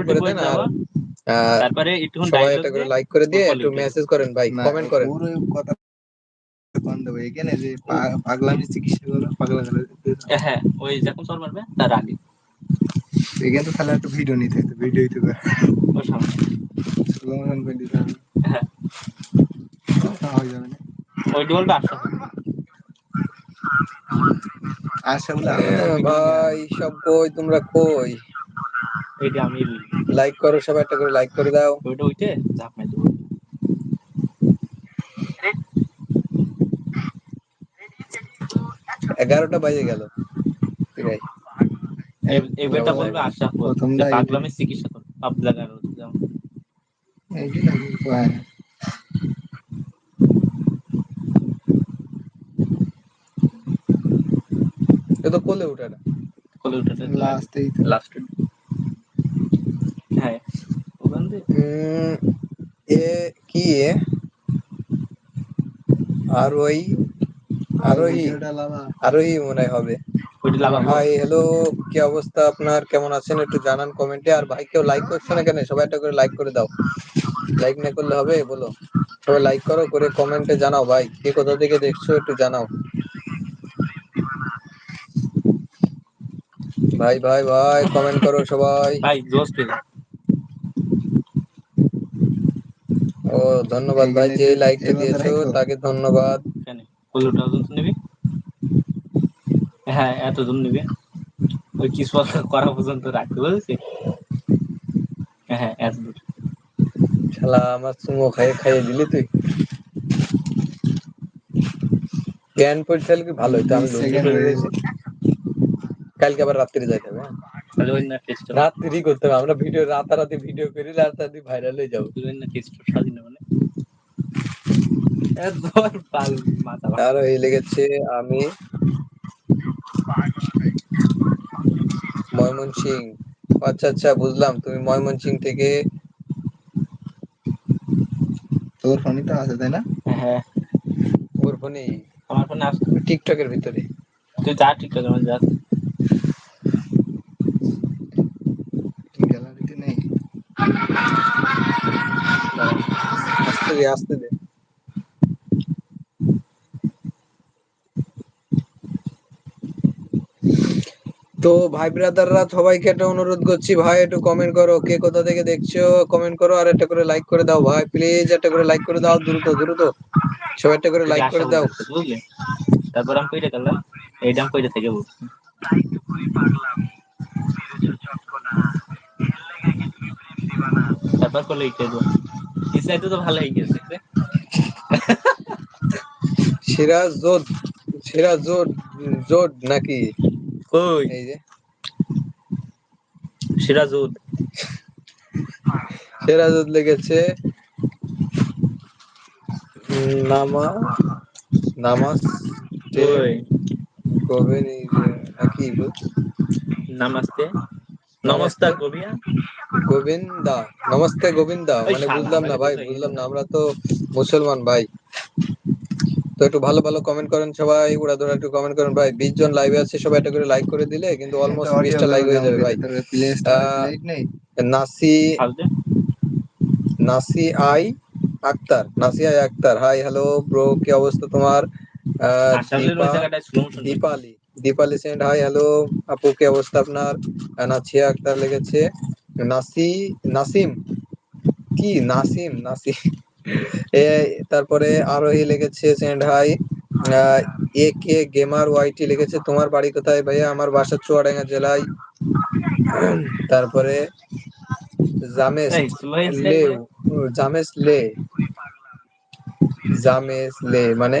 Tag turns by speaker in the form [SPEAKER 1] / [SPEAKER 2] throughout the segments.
[SPEAKER 1] করে দেন আর
[SPEAKER 2] তারপরে একটুক্ষণ
[SPEAKER 1] সবাই একটা করে লাইক করে দিয়ে একটু মেসেজ করেন ভাই কমেন্ট করেন।
[SPEAKER 3] ওর ওই কথা কন দেবো এখানে যে পাগলামি চিকিৎসা করো পাগলা
[SPEAKER 2] হ্যাঁ ওই যখন চল মারবে তার আগে।
[SPEAKER 3] এখানে তো তাহলে একটা ভিডিও নিতে হতো ভিডিও হইতে পারে
[SPEAKER 2] ওর সামনে
[SPEAKER 3] স্লো মোশন করে দিতে হবে।
[SPEAKER 2] হ্যাঁ।
[SPEAKER 3] হয়ে যাবে না।
[SPEAKER 2] ওই ডোলটা আসতে
[SPEAKER 3] আশা
[SPEAKER 1] ভাই সব কই তোমরা কই?
[SPEAKER 2] এইটা আমি
[SPEAKER 1] লাইক করো সবাই একটা করে লাইক করে দাও।
[SPEAKER 2] ওইটা উঠে ঝাঁপ মাই দেবো
[SPEAKER 1] এগারোটা বাজে গেল।
[SPEAKER 2] এবারটা বলবে আশা কর।
[SPEAKER 3] প্রথমটা এই-
[SPEAKER 2] চিকিৎসা কর।
[SPEAKER 3] কয়
[SPEAKER 1] এ তো কোলে উঠে না।
[SPEAKER 2] কোলে উঠে
[SPEAKER 3] লাস্টেই তো।
[SPEAKER 2] লাস্ট হ্যাঁ।
[SPEAKER 1] উম, এ কি এ? আরোহী আরোহী মনে হবে। হ্যালো কি অবস্থা আপনার? কেমন আছেন? একটু জানান কমেন্টে আর ভাই কেউ লাইক করছে না কেন? সবাই একটা করে লাইক করে দাও। লাইক না করলে হবে? বলো। সবাই লাইক করো করে কমেন্টে জানাও ভাই। কে কোথা থেকে দেখছ একটু জানাও। ভাই ভাই ভাই কমেন্ট করো সবাই।
[SPEAKER 2] ভাই জোস পেল
[SPEAKER 1] ও ধন্যবাদ ভাই যে লাইকটা দিয়েছ তাকে ধন্যবাদ।
[SPEAKER 2] ওজন নিবি? হ্যাঁ এতজন নিবে। ওই কিছু করা পর্যন্ত রাখতে বলছি? হ্যাঁ এত দূর
[SPEAKER 1] শালা আমার চুমো খাইয়ে খাইয়ে দিলি তুই। জ্ঞান পরিচাল কি ভালো হইতো আমি
[SPEAKER 3] হয়ে
[SPEAKER 1] কালকে আবার রাত্রে যাইতে হবে হ্যাঁ?
[SPEAKER 2] না
[SPEAKER 1] রাত্রি করতে হবে আমরা ভিডিও রাতারাতি ভিডিও করি রাতারাতি ভাইরাল হয়ে যাব।
[SPEAKER 2] ওই না টেস্ট স্বাধীন মানে।
[SPEAKER 1] আরও এই লেগেছে আমি ময়মনসিং। আচ্ছা আচ্ছা বুঝলাম। তুমি ময়মনসিং থেকে
[SPEAKER 3] তোর ফোনই তো আছে তাই না?
[SPEAKER 2] হ্যাঁ
[SPEAKER 1] ওর ফোনে
[SPEAKER 2] আমার ফোনে আস
[SPEAKER 1] টিকটকের ভিতরে।
[SPEAKER 2] তুই যা ঠিক আছে যা।
[SPEAKER 1] আসতে দে আসতে দে। তো ভাই ব্রাদাররা সবাইকে একটা অনুরোধ করছি ভাই একটু কমেন্ট করো কে কোথা থেকে দেখছ কমেন্ট করো আর একটা করে লাইক করে দাও ভাই প্লিজ একটা করে লাইক করে দাও দ্রুত দ্রুত। সবাই একটা করে লাইক করে দাও।
[SPEAKER 2] বুঝলি? তারপর আমি কইটা করলাম এইটা আমি কইটা থেকে বলছি। করলে ইটে দেবো ইসলাইতে তো ভালো হয়ে গেছে।
[SPEAKER 1] সিরাজ সিরাজ জোড জোড নাকি?
[SPEAKER 2] কই?
[SPEAKER 1] এই যে।
[SPEAKER 2] সিরাজুদ
[SPEAKER 1] সিরাজুদ লেগেছে উম, নামা নামাজ কবে নাকি বল?
[SPEAKER 2] নমস্তে
[SPEAKER 1] গোবিন্দা। নমস্তে গোবিন্দা। মানে বুঝলাম না ভাই বুঝলাম না আমরা তো মুসলমান ভাই। তো একটু ভালো ভালো কমেন্ট করেন সবাই উড়াধুরা একটু কমেন্ট করেন ভাই। বিশ জন লাইভে আছে সবাই একটা করে লাইক করে দিলে কিন্তু অলমোস্ট বিশটা লাইক হয়ে যাবে ভাই। নাসি নাসি আই আক্তার নাসি আই আক্তার। হাই হ্যালো ব্রো কি অবস্থা তোমার? Dipali Dipali send hi hello আপু কি অবস্থা আপনার? নাছিয়া আক্তার লেগেছে। নাসি নাসিম? কি নাসিম নাসিম? এ তারপরে আরোহী লেগেছে send hi A K gamer YT লিখেছে তোমার বাড়ি কোথায় ভাইয়া? আমার বাসা চুয়াডাঙ্গা জেলায়। তারপরে জামেস লে। জামেস লে জামেস লে মানে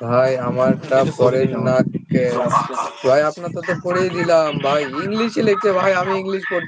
[SPEAKER 1] ভাই, আমারটা পড়েন না ভাই আপনার তো তো পড়েই দিলাম। ভাই, ইংলিশে লিখছে ভাই, আমি ইংলিশ পড়ছি